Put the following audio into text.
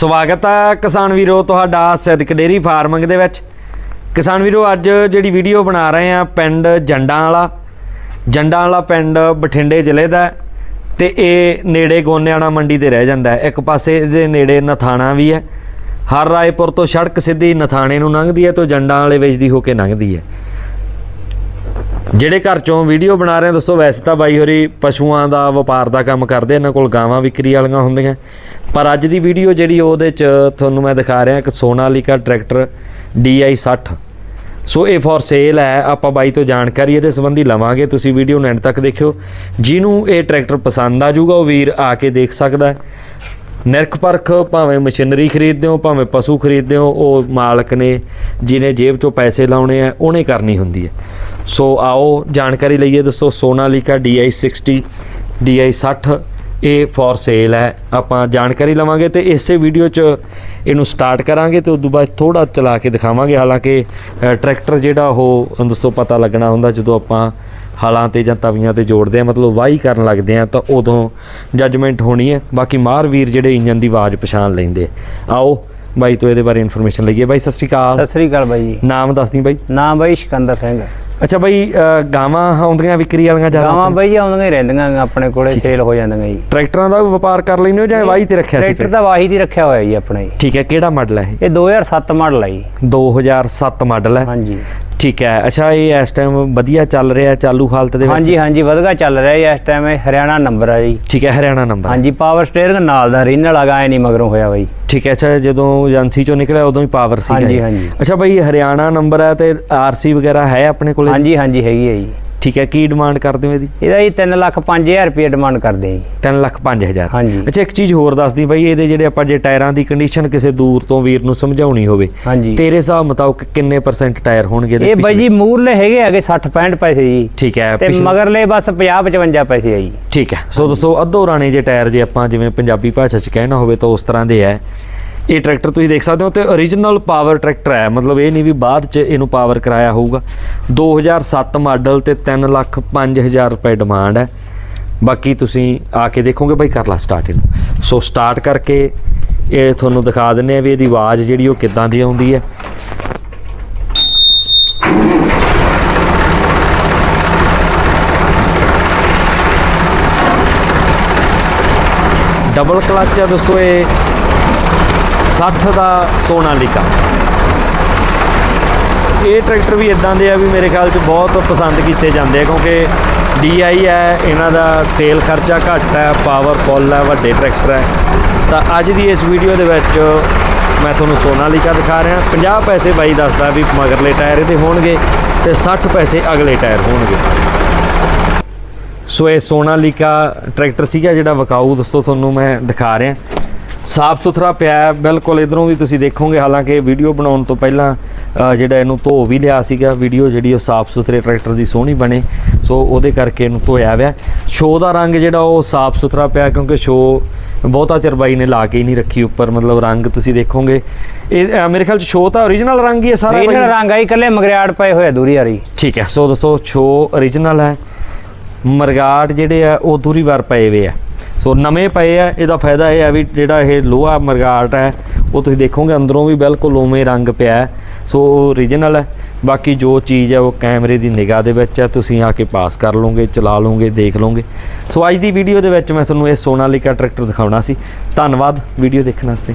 ਸਵਾਗਤ ਹੈ ਕਿਸਾਨ ਵੀਰੋ, ਤੁਹਾਡਾ ਸਿੱਧਕ ਡੇਰੀ ਫਾਰਮਿੰਗ ਦੇ ਵਿੱਚ। ਕਿਸਾਨ ਵੀਰੋ, ਅੱਜ ਜਿਹੜੀ ਵੀਡੀਓ ਬਣਾ ਰਹੇ ਆ ਪਿੰਡ ਜੰਡਾਂ ਵਾਲਾ ਜੰਡਾਂ ਵਾਲਾ ਪਿੰਡ ਬਠਿੰਡੇ ਜ਼ਿਲ੍ਹੇ ਦਾ ਹੈ ਤੇ ਇਹ ਨੇੜੇ ਗੋਨਿਆਣਾ ਮੰਡੀ ਦੇ ਰਹਿ ਜਾਂਦਾ ਹੈ। ਇੱਕ ਪਾਸੇ ਇਹਦੇ ਨੇੜੇ ਨਥਾਣਾ ਵੀ ਹੈ। ਹਰ ਰਾਏਪੁਰ ਤੋਂ ਸੜਕ ਸਿੱਧੀ ਨਥਾਣੇ ਨੂੰ ਲੰਘਦੀ ਹੈ ਤੇ ਜੰਡਾਂ ਵਾਲੇ ਵਿੱਚ ਦੀ ਹੋ ਕੇ ਲੰਘਦੀ ਹੈ। ਜਿਹੜੇ ਘਰ ਚੋਂ ਵੀਡੀਓ ਬਣਾ ਰਹੇ ਆ, ਦੱਸੋ, ਵੈਸੇ ਤਾਂ ਬਾਈ ਹੋਰੀ ਪਸ਼ੂਆਂ ਦਾ ਵਪਾਰ ਦਾ ਕੰਮ ਕਰਦੇ ਇਹਨਾਂ ਕੋਲ ਗਾਵਾਂ ਵਿਕਰੀ ਵਾਲੀਆਂ ਹੁੰਦੀਆਂ। ਪਰ ਅੱਜ ਦੀ ਵੀਡੀਓ ਜਿਹੜੀ ਉਹਦੇ ਚ ਤੁਹਾਨੂੰ ਮੈਂ ਦਿਖਾ ਰਿਹਾ ਕਿ ਸੋਨਾਲੀਕਾ ਟਰੈਕਟਰ DI 60 ਸੋ ਇਹ ਫॉर ਸੇਲ ਹੈ, ਆਪਾਂ ਬਾਈ ਤੋਂ ਜਾਣਕਾਰੀ ਇਹਦੇ ਸੰਬੰਧੀ ਲਵਾਂਗੇ, ਤੁਸੀਂ ਵੀਡੀਓ ਨੂੰ ਐਂਡ ਤੱਕ ਦੇਖਿਓ। ਜਿਹਨੂੰ ਇਹ ਟਰੈਕਟਰ ਪਸੰਦ ਆ ਜਾਊਗਾ, ਉਹ ਵੀਰ ਆ ਕੇ ਦੇਖ ਸਕਦਾ ਹੈ ਨਿਰਖ ਪਰਖ, ਭਾਵੇਂ ਮਸ਼ੀਨਰੀ ਖਰੀਦਦੇ ਹੋ, ਭਾਵੇਂ ਪਸ਼ੂ ਖਰੀਦਦੇ ਹੋ, ਉਹ ਮਾਲਕ ਨੇ ਜਿਹਨੇ ਜੇਬ ਚੋਂ ਪੈਸੇ ਲਾਉਣੇ ਆ, ਉਹਨੇ ਕਰਨੀ ਹੁੰਦੀ ਹੈ। ਸੋ ਆਓ ਜਾਣਕਾਰੀ ਲਈਏ ਦੋਸਤੋ, ਸੋਨਾਲੀਕਾ DI 60 DI 60 ਇਹ ਫॉर ਸੇਲ ਹੈ। ਆਪਾਂ ਜਾਣਕਾਰੀ ਲਵਾਂਗੇ ਤੇ ਇਸੇ ਵੀਡੀਓ 'ਚ ਇਹਨੂੰ ਸਟਾਰਟ ਕਰਾਂਗੇ ਤੇ ਉਸ ਤੋਂ ਬਾਅਦ ਥੋੜਾ ਚਲਾ ਕੇ ਦਿਖਾਵਾਂਗੇ। ਹਾਲਾਂਕਿ ਟਰੈਕਟਰ ਜਿਹੜਾ ਉਹ ਦੋਸਤੋ ਪਤਾ ਲੱਗਣਾ ਹੁੰਦਾ ਜਦੋਂ ਆਪਾਂ ਹਾਲਾਂ ਤੇ ਜਾਂ ਤਵੀਆਂ ਤੇ ਜੋੜਦੇ ਆ ਮਤਲਬ ਵਾਹੀ ਕਰਨ ਲੱਗਦੇ ਆ ਤਾਂ ਉਦੋਂ ਜੱਜਮੈਂਟ ਹੋਣੀ ਹੈ। ਬਾਕੀ ਮਾਰ ਵੀਰ ਜਿਹੜੇ ਇੰਜਨ ਦੀ ਆਵਾਜ਼ ਪਛਾਣ ਲੈਂਦੇ। ਆਓ ਬਾਈ ਤੋਂ ਇਹਦੇ ਬਾਰੇ ਇਨਫੋਰਮੇਸ਼ਨ ਲਈਏ। ਬਾਈ ਸਤਿ ਸ਼੍ਰੀ ਅਕਾਲ। ਸਤਿ ਸ੍ਰੀ ਅਕਾਲ ਬਾਈ ਨਾਮ ਦੱਸ ਦੀ ਬਾਈ। ਨਾਮ ਬਾਈ ਸਿਕੰਦਰ ਸਿੰਘ। ਅੱਛਾ ਬਾਈ ਅ, ਗਾਵਾਂ ਆਉਂਦੀਆਂ ਵਿਕਰੀ ਵਾਲੀਆਂ ਜ਼ਿਆਦਾ ਗਾਵਾਂ ਬਾਈ ਆਉਂਦੀਆਂ ਹੀ ਰਹਿੰਦੀਆਂ ਆਪਣੇ ਕੋਲੇ ਸੇਲ ਹੋ ਜਾਂਦੀਆਂ ਜੀ। ਟਰੈਕਟਰਾਂ ਦਾ ਵੀ ਵਪਾਰ ਕਰ ਲੈਂਦੇ ਹੋ ਜਾਂ ਵਾਹੀ ਤੇ ਰੱਖਿਆ ਸੀ ਟਰੈਕਟਰ ਤਾਂ ਵਾਹੀ ਦੀ ਰੱਖਿਆ ਹੋਇਆ ਜੀ ਆਪਣਾ ਜੀ। ਠੀਕ ਹੈ ਕਿਹੜਾ ਮਾਡਲ ਹੈ ਇਹ? 2007 ਮਾਡਲ ਹੈ ਜੀ। ਇਹ 2007 ਮਾਡਲ ਹੈ। ਹਾਂਜੀ। ਠੀਕ ਹੈ। ਅੱਛਾ ਇਹ ਇਸ ਟਾਈਮ ਵਧੀਆ ਚੱਲ ਰਿਹਾ ਚਾਲੂ ਹਾਲਤ ਦੇ ਵਿੱਚ? ਹਾਂਜੀ ਹਾਂਜੀ ਵਧਗਾ ਚੱਲ ਰਿਹਾ ਜੀ ਇਸ ਟਾਈਮ ਇਹ ਹਰਿਆਣਾ ਨੰਬਰ ਹੈ ਜੀ। ਠੀਕ ਹੈ ਹਰਿਆਣਾ ਨੰਬਰ ਹਾਂਜੀ ਪਾਵਰ ਸਟੀਅਰਿੰਗ ਨਾਲ ਦਾ ਰੀਨਲ ਲਗਾਇਆ ਨਹੀਂ ਮਗਰੋਂ ਹੋਇਆ ਬਾਈ। ਠੀਕ ਹੈ ਅੱਛਾ ਜਦੋਂ ਏਜੰਸੀ ਚੋਂ ਨਿਕਲਿਆ ਉਦੋਂ ਹੀ ਪਾਵਰ ਸੀ ਹਾਂਜੀ, ਹਾਂਜੀ। ਅੱਛਾ ਬਾਈ ਹਰਿਆਣਾ ਨੰਬਰ ਹੈ ਤੇ ਆਰਸੀ ਵਗੈਰਾ ਹੈ ਆਪਣੇ ਕੋਲੇ? ਹਾਂਜੀ ਹਾਂਜੀ ਹੈਗੀ ਹੈ ਜੀ। ਠੀਕ ਹੈ ਕੀ ਡਿਮਾਂਡ ਕਰਦੇ ਹੋ ਇਹਦੀ? ਇਹਦਾ ਜੀ 3 ਲੱਖ 5000 ਰੁਪਏ ਡਿਮਾਂਡ ਕਰਦੇ ਆ ਜੀ। 3 ਲੱਖ 5000 ਹਾਂਜੀ। ਅੱਛਾ ਇੱਕ ਚੀਜ਼ ਹੋਰ ਦੱਸਦੀ ਬਾਈ ਇਹਦੇ ਜਿਹੜੇ ਆਪਾਂ ਜੇ ਟਾਇਰਾਂ ਦੀ ਕੰਡੀਸ਼ਨ ਕਿਸੇ ਦੂਰ ਤੋਂ ਵੀਰ ਨੂੰ ਸਮਝਾਉਣੀ ਹੋਵੇ ਹਾਂਜੀ। ਤੇਰੇ ਹਿਸਾਬ ਮੁਤਾਬਕ ਕਿੰਨੇ ਪਰਸੈਂਟ ਟਾਇਰ ਹੋਣਗੇ ਇਹਦੇ ਇਹ ਬਾਈ ਪਿਛਲੇ? ਜੀ ਮੂਰਲੇ ਹੈਗੇ ਹੈਗੇ 60 65 ਪੈਸੇ ਜੀ। ਠੀਕ ਹੈ ਤੇ ਪਿਛਲੇ- ਮਗਰਲੇ ਬਸ 50 55 ਪੈਸੇ ਆ ਜੀ। ਠੀਕ ਹੈ। ਸੋ ਦੋਸਤੋ ਅੱਧੋ ਰਾਣੇ ਜੇ ਟਾਇਰ ਜੇ ਆਪਾਂ ਜਿਵੇਂ ਪੰਜਾਬੀ ਭਾਸ਼ਾ 'ਚ ਕਹਿਣਾ ਹੋਵੇ ਤਾਂ ਉਸ ਤਰ੍ਹਾਂ ਦੇ ਹੈ। ਇਹ ਟਰੈਕਟਰ ਤੁਸੀਂ ਦੇਖ ਸਕਦੇ ਹੋ ਤੇ origignal ਪਾਵਰ ਟਰੈਕਟਰ ਹੈ। ਮਤਲਬ ਇਹ ਨਹੀਂ ਵੀ ਬਾਅਦ 'ਚ ਇਹਨੂੰ ਪਾਵਰ ਕਰਾਇਆ ਹੋਊਗਾ। 2007 ਮਾਡਲ ਤੇ 3 ਲੱਖ 5000 ਰੁਪਏ ਡਿਮਾਂਡ ਹੈ। ਬਾਕੀ ਤੁਸੀਂ ਆ ਕੇ ਦੇਖੋਗੇ ਬਾਈ ਕਰ ਲਾ ਸਟਾਰਟ ਇਹਨੂੰ। ਸੋ ਸਟਾਰਟ ਕਰਕੇ ਇਹ ਤੁਹਾਨੂੰ ਦਿਖਾ ਦਿੰਨੇ ਆ ਵੀ ਇਹਦੀ ਆਵਾਜ਼ ਜਿਹੜੀ ਉਹ ਕਿੱਦਾਂ ਦੀ ਆਉਂਦੀ ਹੈ। ਡਬਲ ਕਲਚ ਹੈ ਦੋਸਤੋ ਇਹ। 60 ਦਾ ਸੋਨਾਲੀਕਾ ਇਹ ਟਰੈਕਟਰ ਵੀ ਇਦਾਂ ਦੇ ਆ ਵੀ ਮੇਰੇ ਖਿਆਲ 'ਚ ਬਹੁਤ ਪਸੰਦ ਕੀਤੇ ਜਾਂਦੇ ਆ, ਕਿਉਂਕਿ DI ਹੈ, ਇਹਨਾਂ ਦਾ ਤੇਲ ਖਰਚਾ ਘੱਟ ਹੈ ਪਾਵਰ ਫੁੱਲ ਹੈ, ਵੱਡੇ ਟਰੈਕਟਰ ਹੈ। ਤਾਂ ਅੱਜ ਦੀ ਇਸ ਵੀਡੀਓ ਦੇ ਵਿੱਚ ਮੈਂ ਤੁਹਾਨੂੰ ਸੋਨਾਲੀਕਾ ਦਿਖਾ ਰਿਹਾ। 50 ਪੈਸੇ ਬਾਈ ਦੱਸਦਾ ਵੀ ਮਗਰਲੇ ਟਾਇਰ ਇਹਦੇ ਹੋਣਗੇ ਤੇ 60 ਪੈਸੇ ਅਗਲੇ ਟਾਇਰ ਹੋਣਗੇ। ਸੋ ਇਹ ਸੋਨਾਲੀਕਾ ਟਰੈਕਟਰ ਸੀਗਾ ਜਿਹੜਾ ਵਕਾਊ ਦੋਸਤੋ ਤੁਹਾਨੂੰ ਮੈਂ ਦਿਖਾ ਰਿਹਾ। ਸਾਫ਼ ਸੁਥਰਾ ਪਿਆ ਹੈ, ਬਿਲਕੁਲ ਇਧਰੋਂ ਵੀ ਤੁਸੀਂ ਦੇਖੋਗੇ ਹਾਲਾਂਕਿ ਵੀਡੀਓ ਬਣਾਉਣ ਤੋਂ ਪਹਿਲਾਂ ਜਿਹੜਾ ਇਹਨੂੰ ਧੋ ਵੀ ਲਿਆ ਸੀਗਾ ਵੀਡੀਓ ਜਿਹੜੀ ਉਹ ਸਾਫ਼ ਸੁਥਰੇ ਟਰੈਕਟਰ ਦੀ ਸੋਹਣੀ ਬਣੇ। ਸੋ ਉਹਦੇ ਕਰਕੇ ਇਹਨੂੰ ਧੋਇਆ ਹੋਇਆ ਸ਼ੋ ਦਾ ਰੰਗ ਜਿਹੜਾ ਉਹ ਸਾਫ਼ ਸੁਥਰਾ ਪਿਆ ਕਿਉਂਕਿ ਸ਼ੋ ਬਹੁਤਾ ਚਰਬਾਈ ਨੇ ਲਾ ਕੇ ਹੀ ਨਹੀਂ ਰੱਖੀ ਉੱਪਰ ਮਤਲਬ ਰੰਗ ਤੁਸੀਂ ਦੇਖੋਗੇ। ਇਹ ਮੇਰੇ ਖਿਆਲ ਚ ਸ਼ੋ ਤਾਂ origignal ਰੰਗ ਹੀ ਹੈ ਸਾਰਾ ਬਾਈ? ਰੰਗ ਜੀ ਇਕੱਲੇ ਮਗਰਿਆੜ ਪਏ ਹੋਏ ਦੂਰੀ ਰਹੀ ਠੀਕ ਹੈ ਸੋ ਦੋਸਤੋ ਸ਼ੋ origignal ਹੈ। ਮਰਗਾਟ ਜਿਹੜੇ ਆ ਉਹ ਦੂਰੀ ਵਾਰ ਪਏ ਵੇ ਆ। ਸੋ ਨਵੇਂ ਪਏ ਆ, ਇਹਦਾ ਫਾਇਦਾ ਇਹ ਹੈ ਵੀ ਜਿਹੜਾ ਇਹ ਲੋਹਾ ਮਰਗਾਟ ਹੈ, ਉਹ ਤੁਸੀਂ ਦੇਖੋਗੇ ਅੰਦਰੋਂ ਵੀ ਬਿਲਕੁਲ ਉਵੇਂ ਰੰਗ ਪਿਆ ਹੈ। ਸੋ origignal ਹੈ, ਬਾਕੀ ਜੋ ਚੀਜ਼ ਹੈ ਉਹ ਕੈਮਰੇ ਦੀ ਨਿਗਾਹ ਦੇ ਵਿੱਚ ਹੈ, ਤੁਸੀਂ ਆ ਕੇ ਪਾਸ ਕਰ ਲਓਗੇ, ਚਲਾ ਲਓਗੇ, ਦੇਖ ਲਓਗੇ। ਸੋ ਅੱਜ ਦੀ ਵੀਡੀਓ ਦੇ ਵਿੱਚ ਮੈਂ ਤੁਹਾਨੂੰ ਇਹ ਸੋਨਾਲੀਕਾ ਟਰੈਕਟਰ ਦਿਖਾਉਣਾ ਸੀ। ਧੰਨਵਾਦ ਵੀਡੀਓ ਦੇਖਣ ਵਾਸਤੇ।